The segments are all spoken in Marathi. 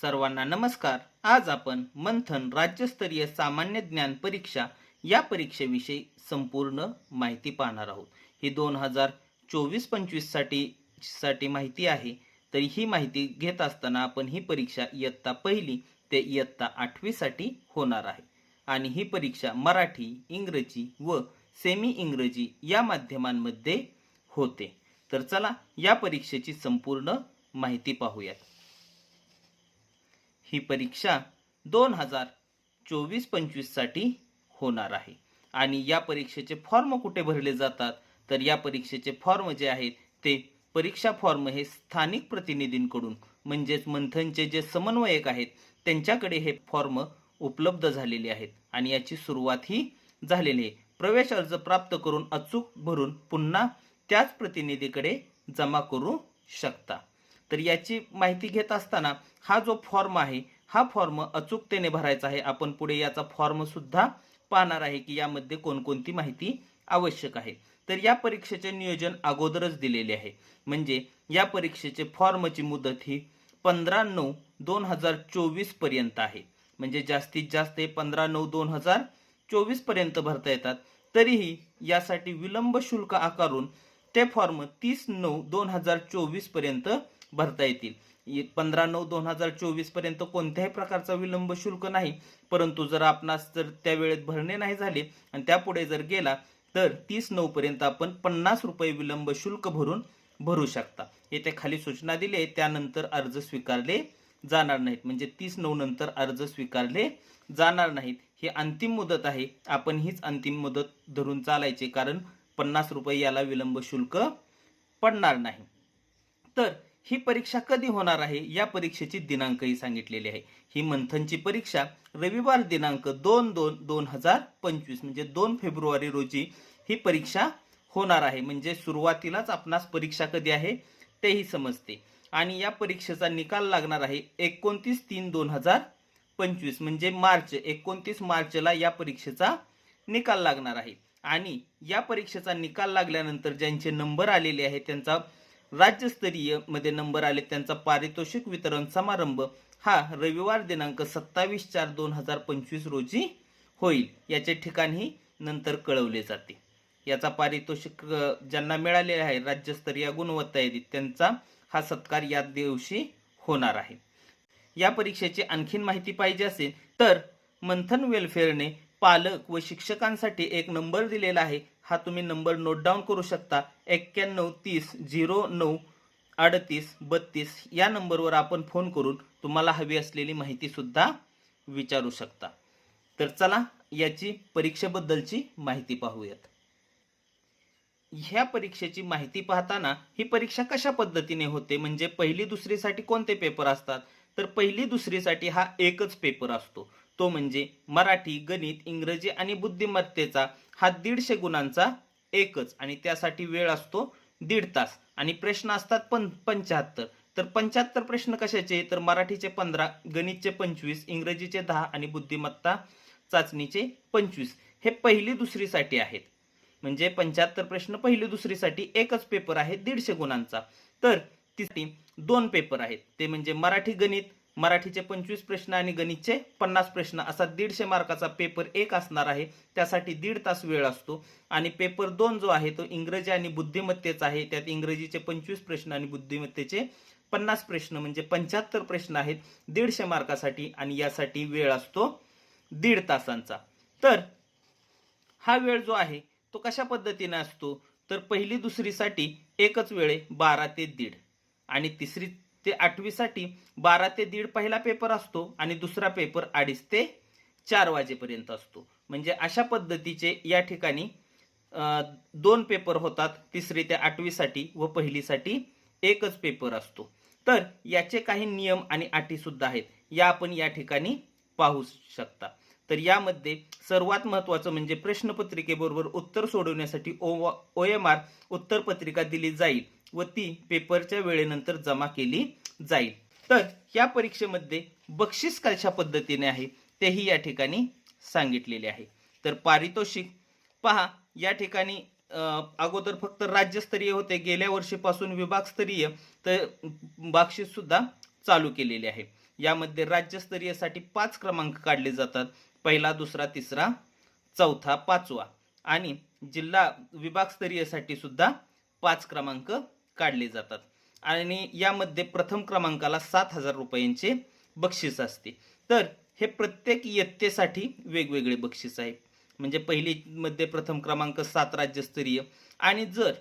सर्वांना नमस्कार. आज आपण मंथन राज्यस्तरीय सामान्य ज्ञान परीक्षा या परीक्षेविषयी संपूर्ण माहिती पाहणार आहोत. ही दोन हजार चोवीस पंचवीससाठी साठी माहिती आहे. तर ही माहिती घेत असताना आपण ही परीक्षा इयत्ता पहिली ते इयत्ता आठवीसाठी होणार आहे. आणि ही परीक्षा मराठी इंग्रजी व सेमी इंग्रजी या माध्यमांमध्ये होते. तर चला या परीक्षेची संपूर्ण माहिती पाहूयात. ही परीक्षा दोन हजार चोवीस पंचवीससाठी होणार आहे. आणि या परीक्षेचे फॉर्म कुठे भरले जातात? तर या परीक्षेचे फॉर्म जे आहेत ते परीक्षा फॉर्म हे स्थानिक प्रतिनिधींकडून म्हणजेच मंथनचे जे समन्वयक आहेत त्यांच्याकडे हे फॉर्म उपलब्ध झालेले आहेत. आणि याची सुरुवात ही झालेली आहे. प्रवेश अर्ज प्राप्त करून अचूक भरून पुन्हा त्याच प्रतिनिधीकडे जमा करू शकता. तर याची माहिती घेत असताना हा जो फॉर्म आहे हा फॉर्म अचूकतेने भरायचा आहे. आपण पुढे याचा फॉर्म सुद्धा पाहणार आहे की यामध्ये कोणकोणती माहिती आवश्यक आहे. तर या परीक्षेचे नियोजन अगोदरच दिलेले आहे. म्हणजे या परीक्षेचे फॉर्मची मुदत ही पंधरा नऊ दोन हजार चोवीसपर्यंत आहे. म्हणजे जास्तीत जास्त हे पंधरा नऊ दोन हजार चोवीसपर्यंत भरता येतात. तरीही यासाठी विलंब शुल्क आकारून ते फॉर्म तीस नऊ दोन हजार चोवीसपर्यंत भरता येतील. पंधरा नऊ दोन हजार चोवीसपर्यंत कोणत्याही प्रकारचा विलंब शुल्क नाही. परंतु जर आपणास जर त्या वेळेत भरणे नाही झाले आणि त्यापुढे जर गेला तर तीस नऊ पर्यंत आपण पन्नास रुपये विलंब शुल्क भरून भरू शकता. येथे खाली सूचना दिली आहे. त्यानंतर अर्ज स्वीकारले जाणार नाहीत. म्हणजे तीस नऊ नंतर अर्ज स्वीकारले जाणार नाहीत. ही अंतिम मुदत आहे. आपण हीच अंतिम मुदत धरून चालायचे कारण पन्नास रुपये याला विलंब शुल्क पडणार नाही. तर ही परीक्षा कधी होणार आहे? या परीक्षेची दिनांकही सांगितलेली आहे. ही मंथनची परीक्षा रविवार दिनांक दोन दोन दोन हजार पंचवीस म्हणजे दोन फेब्रुवारी रोजी ही परीक्षा होणार आहे. म्हणजे सुरुवातीलाच आपणास परीक्षा कधी आहे तेही समजते. आणि या परीक्षेचा निकाल लागणार आहे एकोणतीस तीन दोन हजार पंचवीस म्हणजे मार्च एकोणतीस मार्चला या परीक्षेचा निकाल लागणार आहे. आणि या परीक्षेचा निकाल लागल्यानंतर ज्यांचे नंबर आलेले आहेत त्यांचा राज्यस्तरीयमध्ये नंबर आले. त्यांचा पारितोषिक वितरण समारंभ हा रविवार दिनांक सत्तावीस चार दोन हजार पंचवीस रोजी होईल. याचे ठिकाणही नंतर कळवले जाते. याचा पारितोषिक ज्यांना मिळालेला आहे राज्यस्तरीय गुणवत्ता यादीत त्यांचा हा सत्कार या दिवशी होणार आहे. या परीक्षेची आणखीन माहिती पाहिजे असेल तर मंथन वेलफेअरने पालक व शिक्षकांसाठी एक नंबर दिलेला आहे. हा तुम्ही नंबर नोट डाऊन करू शकता. एक्क्याण्णव तीस झिरो नऊ अडतीस बत्तीस या नंबरवर आपण फोन करून तुम्हाला हवी असलेली माहिती सुद्धा विचारू शकता. तर चला याची परीक्षेबद्दलची माहिती पाहूयात. ह्या परीक्षेची माहिती पाहताना ही परीक्षा कशा पद्धतीने होते? म्हणजे पहिली दुसरीसाठी कोणते पेपर असतात? तर पहिली दुसरीसाठी हा एकच पेपर असतो. तो म्हणजे मराठी गणित इंग्रजी आणि बुद्धिमत्तेचा हा दीडशे गुणांचा एकच आणि त्यासाठी वेळ असतो दीड तास. आणि प्रश्न असतात पण पंच्याहत्तर. तर पंच्याहत्तर प्रश्न कशाचे? तर मराठीचे पंधरा गणितचे पंचवीस इंग्रजीचे दहा आणि बुद्धिमत्ता चाचणीचे पंचवीस. हे पहिली दुसरीसाठी आहेत. म्हणजे पंच्याहत्तर प्रश्न पहिली दुसरीसाठी एकच पेपर आहे दीडशे गुणांचा. तर तिथे दोन पेपर आहेत. ते म्हणजे मराठी गणित मराठीचे पंचवीस प्रश्न आणि गणितचे पन्नास प्रश्न असा दीडशे मार्काचा पेपर एक असणार आहे. त्यासाठी दीड तास वेळ असतो. आणि पेपर दोन जो आहे तो इंग्रजी आणि बुद्धिमत्तेचा आहे. त्यात इंग्रजीचे पंचवीस प्रश्न आणि बुद्धिमत्तेचे पन्नास प्रश्न म्हणजे पंच्याहत्तर प्रश्न आहेत. दीडशे मार्कासाठी आणि यासाठी वेळ असतो दीड तासांचा. तर हा वेळ जो आहे तो कशा पद्धतीने असतो? तर पहिली दुसरीसाठी एकच वेळ आहे बारा ते दीड. आणि तिसरी ते आठवीसाठी बारा ते दीड पहिला पेपर असतो आणि दुसरा पेपर अडीच ते चार वाजेपर्यंत असतो. म्हणजे अशा पद्धतीचे या ठिकाणी दोन पेपर होतात तिसरी ते आठवीसाठी व पहिलीसाठी एकच पेपर असतो. तर याचे काही नियम आणि अटी सुद्धा आहेत. या आपण या ठिकाणी पाहू शकता. तर यामध्ये सर्वात महत्त्वाचं म्हणजे प्रश्नपत्रिकेबरोबर उत्तर सोडवण्यासाठी ओ ओ एम आर उत्तरपत्रिका दिली जाईल. व ती पेपरच्या वेळेनंतर जमा केली जाईल. तर या परीक्षेमध्ये बक्षीस कशा पद्धतीने आहे तेही या ठिकाणी सांगितलेले आहे. तर पारितोषिक पहा या ठिकाणी अगोदर फक्त राज्यस्तरीय होते गेल्या वर्षीपासून विभागस्तरीय तर बक्षीस सुद्धा चालू केलेले आहे. यामध्ये राज्यस्तरीयसाठी पाच क्रमांक काढले जातात पहिला दुसरा तिसरा चौथा पाचवा आणि जिल्हा विभागस्तरीयसाठी सुद्धा पाच क्रमांक काढले जातात. आणि यामध्ये प्रथम क्रमांकाला सात हजार रुपयांचे बक्षीस असते. तर हे प्रत्येक इयत्तेसाठी वेगवेगळे बक्षीस आहे. म्हणजे पहिलीमध्ये प्रथम क्रमांक सात राज्यस्तरीय. आणि जर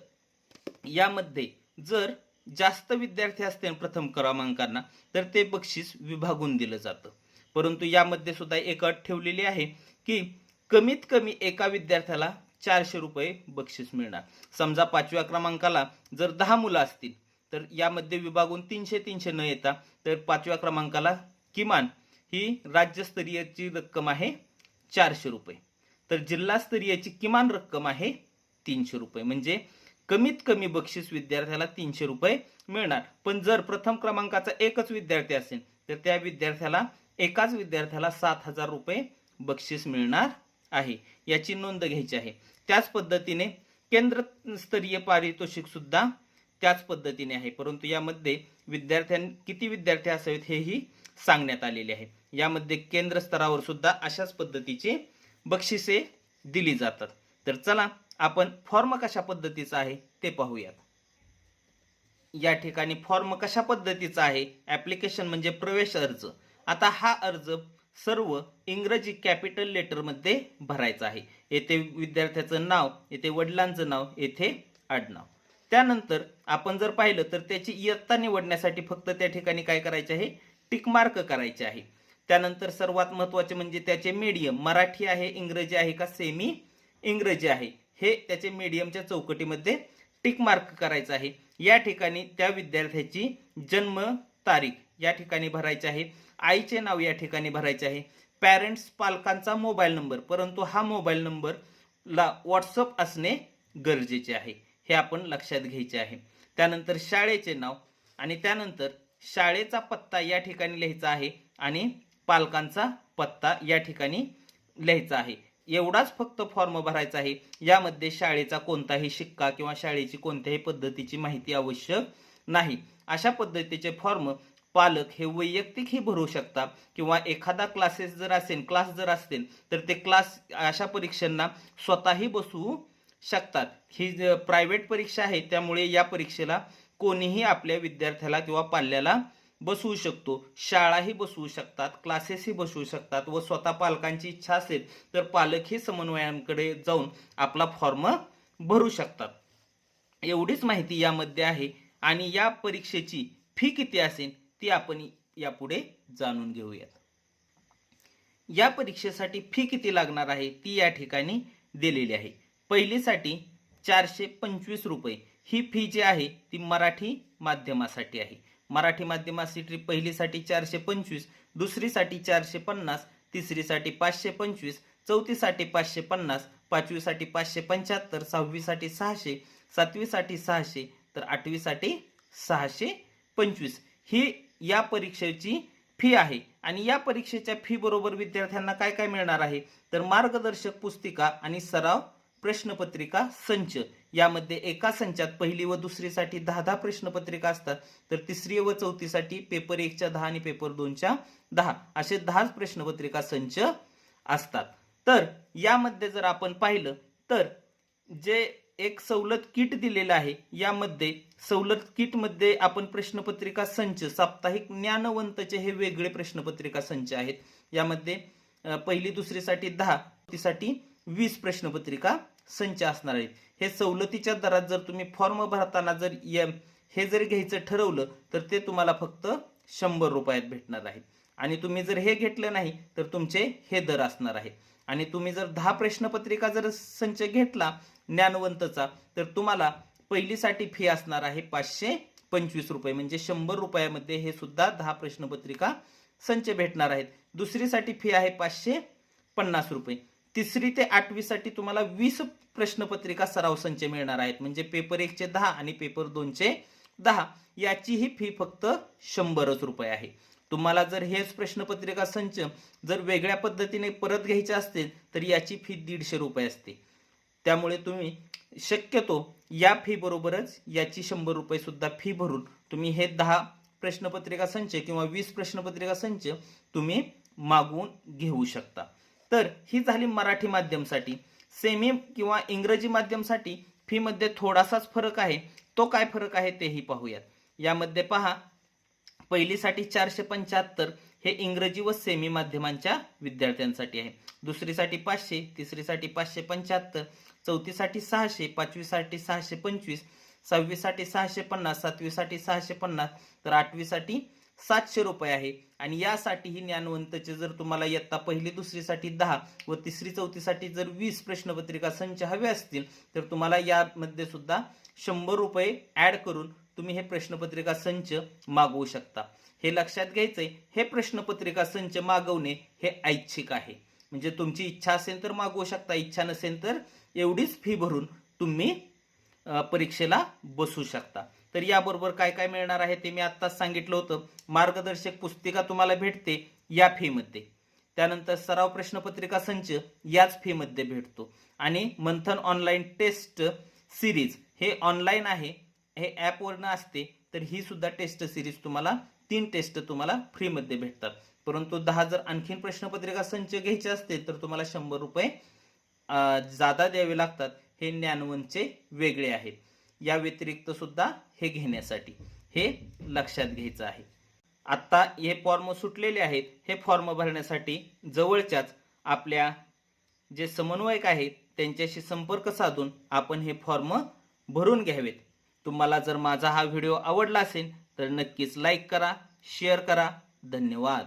यामध्ये जर जास्त विद्यार्थी असतील प्रथम क्रमांकांना तर ते बक्षीस विभागून दिलं जातं. परंतु यामध्ये सुद्धा एक अट ठेवलेली आहे की कमीत कमी एका विद्यार्थ्याला चारशे रुपये बक्षीस मिळणार. समजा पाचव्या क्रमांकाला जर दहा मुलं असतील तर यामध्ये विभागून तीनशे तीनशे न येता तर पाचव्या क्रमांकाला किमान ही राज्यस्तरीयची रक्कम आहे चारशे रुपये. तर जिल्हास्तरीयची किमान रक्कम आहे तीनशे रुपये. म्हणजे कमीत कमी बक्षीस विद्यार्थ्याला तीनशे रुपये मिळणार. पण जर प्रथम क्रमांकाचा एकच विद्यार्थी असेल तर त्या विद्यार्थ्याला एकाच विद्यार्थ्याला सात हजार रुपये बक्षीस मिळणार. आहे याची नोंद घ्यायची आहे. त्याच पद्धतीने केंद्रस्तरीय पारितोषिक सुद्धा त्याच पद्धतीने आहे. परंतु यामध्ये विद्यार्थ्यां किती विद्यार्थी असावेत हेही सांगण्यात आलेले आहे. यामध्ये केंद्र स्तरावर सुद्धा अशाच पद्धतीचे बक्षिसे दिली जातात. तर चला आपण फॉर्म कशा पद्धतीचा आहे ते पाहूयात. या ठिकाणी फॉर्म कशा पद्धतीचा आहे? ऍप्लिकेशन म्हणजे प्रवेश अर्ज. आता हा अर्ज सर्व इंग्रजी कॅपिटल लेटरमध्ये भरायचं आहे. येथे विद्यार्थ्याचं नाव येथे वडिलांचं नाव येथे आडनाव. त्यानंतर आपण जर पाहिलं तर त्याची इयत्ता निवडण्यासाठी फक्त त्या ठिकाणी काय करायचे आहे? टिकमार्क करायचे आहे. त्यानंतर सर्वात महत्त्वाचे म्हणजे त्याचे मीडियम मराठी आहे इंग्रजी आहे का सेमी इंग्रजी आहे? हे त्याचे मीडियमच्या चौकटीमध्ये टिकमार्क करायचं आहे. या ठिकाणी त्या विद्यार्थ्याची जन्म तारीख या ठिकाणी भरायचे आहे. आईचे नाव या ठिकाणी भरायचे आहे. पॅरेंट्स पालकांचा मोबाईल नंबर परंतु हा मोबाईल नंबर ला व्हॉट्सअप असणे गरजेचे आहे. हे आपण लक्षात घ्यायचे आहे. त्यानंतर शाळेचे नाव आणि त्यानंतर शाळेचा पत्ता या ठिकाणी लिहायचा आहे आणि पालकांचा पत्ता या ठिकाणी लिहायचा आहे. एवढाच फक्त फॉर्म भरायचा आहे. यामध्ये शाळेचा कोणताही शिक्का किंवा शाळेची कोणत्याही पद्धतीची माहिती आवश्यक नाही. अशा पद्धतीचे फॉर्म पालक हे वैयक्तिकही भरू शकतात. किंवा एखादा क्लासेस जर असेल क्लास जर असतील तर ते क्लास अशा परीक्षांना स्वतःही बसवू शकतात. ही प्रायव्हेट परीक्षा आहे त्यामुळे या परीक्षेला कोणीही आपल्या विद्यार्थ्याला किंवा पाल्याला बसवू शकतो. शाळाही बसवू शकतात क्लासेसही बसवू शकतात. व स्वतः पालकांची इच्छा असेल तर पालकही समन्वयांकडे जाऊन आपला फॉर्म भरू शकतात. एवढीच माहिती यामध्ये आहे. आणि या परीक्षेची फी किती असेल? ती आपण यापुढे जाणून घेऊयात. या परीक्षेसाठी फी किती लागणार आहे ती या ठिकाणी दिलेली आहे. पहिलीसाठी चारशे पंचवीस रुपये. ही फी जी आहे ती मराठी माध्यमासाठी आहे. मराठी माध्यमासाठी पहिलीसाठी चारशे पंचवीस दुसरीसाठी चारशे पन्नास तिसरीसाठी पाचशे पंचवीस चौथीसाठी पाचशे पन्नास पाचवीसाठी पाचशे पंच्याहत्तर सहावीसाठी सहाशे सातवीसाठी सहाशे तर आठवीसाठी सहाशे पंचवीस. ही या परीक्षेची फी आहे. आणि या परीक्षेच्या फी बरोबर विद्यार्थ्यांना काय काय मिळणार आहे? तर मार्गदर्शक पुस्तिका आणि सराव प्रश्नपत्रिका संच. यामध्ये एका संचात पहिली व दुसरीसाठी दहा दहा प्रश्नपत्रिका असतात. तर तिसरी व चौथीसाठी पेपर एकच्या दहा आणि पेपर दोनच्या दहा. असे दहाच प्रश्नपत्रिका संच असतात. तर यामध्ये जर आपण पाहिलं तर जे एक सवलत किट दिलेलं आहे. यामध्ये सवलत किटमध्ये आपण प्रश्नपत्रिका संच साप्ताहिक ज्ञानवंतचे हे वेगळे प्रश्नपत्रिका संच आहेत. यामध्ये पहिली दुसरीसाठी दहा तीसाठी वीस प्रश्नपत्रिका संच असणार आहेत. हे सवलतीच्या दरात जर तुम्ही फॉर्म भरताना जर एम हे जर घ्यायचं ठरवलं तर ते तुम्हाला फक्त शंभर रुपयात भेटणार आहे. आणि तुम्ही जर हे घेतलं नाही तर तुमचे हे दर असणार आहे. आणि तुम्ही जर दहा प्रश्नपत्रिका जर संच घेतला ज्ञानवंतचा तर तुम्हाला पहिलीसाठी फी असणार आहे पाचशे पंचवीस रुपये. म्हणजे शंभर रुपयामध्ये हे सुद्धा दहा प्रश्नपत्रिका संच भेटणार आहेत. दुसरीसाठी फी आहे पाचशे पन्नास रुपये. तिसरी ते आठवीसाठी तुम्हाला वीस प्रश्नपत्रिका सराव संच मिळणार आहेत. म्हणजे पेपर एकचे दहा आणि पेपर दोनचे दहा. याचीही फी फक्त शंभरच रुपये आहे. तुम्हाला जर हेच प्रश्नपत्रिका संच जर वेगळ्या पद्धतीने परत घ्यायचे असतील तर याची फी दीडशे रुपये असते. त्यामुळे तुम्ही शक्यतो या फी बरोबरच याची शंभर रुपये सुद्धा फी भरून तुम्ही हे दहा प्रश्नपत्रिका संच किंवा वीस प्रश्नपत्रिका संच तुम्ही मागवून घेऊ शकता. तर ही झाली मराठी माध्यमसाठी. सेमी किंवा इंग्रजी माध्यमसाठी फीमध्ये थोडासाच फरक आहे. तो काय फरक आहे तेही पाहूयात. यामध्ये पहा पहिलीसाठी चारशे पंच्याहत्तर हे इंग्रजी व सेमी माध्यमांच्या विद्यार्थ्यांसाठी आहे. दुसरीसाठी पाचशे तिसरीसाठी पाचशे पंच्याहत्तर चौथीसाठी सहाशे पाचवीसाठी सहाशे पंचवीस सहावीसाठी सहाशे पन्नास सातवीसाठी सहाशे पन्नास तर आठवीसाठी सातशे रुपये आहे. आणि यासाठी ही ज्ञानवंतचे जर तुम्हाला इयत्ता पहिली दुसरीसाठी दहा व तिसरी चौथीसाठी जर वीस प्रश्नपत्रिका संच हवे असतील तर तुम्हाला यामध्ये सुद्धा शंभर रुपये ऍड करून तुम्ही हे प्रश्नपत्रिका संच मागवू शकता. हे लक्षात घ्यायचंय हे प्रश्नपत्रिका संच मागवणे हे ऐच्छिक आहे. म्हणजे तुमची इच्छा असेल तर मागवू शकता इच्छा नसेल तर एवढीच फी भरून तुम्ही परीक्षेला बसू शकता. तर याबरोबर काय काय मिळणार आहे ते मी आत्ताच सांगितलं होतं. मार्गदर्शक पुस्तिका तुम्हाला भेटते या फीमध्ये. त्यानंतर सराव प्रश्नपत्रिका संच याच फीमध्ये भेटतो. आणि मंथन ऑनलाईन टेस्ट सिरीज हे ऑनलाईन आहे. हे ॲपवरनं असते तर ही सुद्धा टेस्ट सिरीज तुम्हाला तीन टेस्ट तुम्हाला फ्रीमध्ये भेटतात. परंतु दहा जर आणखीन प्रश्नपत्रिका संच घ्यायचे असतील तर तुम्हाला शंभर रुपये जादा द्यावे लागतात. हे ज्ञानवनचे वेगळे आहेत. या व्यतिरिक्त सुद्धा हे घेण्यासाठी हे लक्षात घ्यायचं आहे. आत्ता हे फॉर्म सुटलेले आहेत. हे फॉर्म भरण्यासाठी जवळच्याच आपल्या जे समन्वयक आहेत त्यांच्याशी संपर्क साधून आपण हे फॉर्म भरून घ्यावेत. तुम्हाला जर माझा हा व्हिडिओ आवडला असेल तर नक्कीच लाईक करा शेअर करा. धन्यवाद.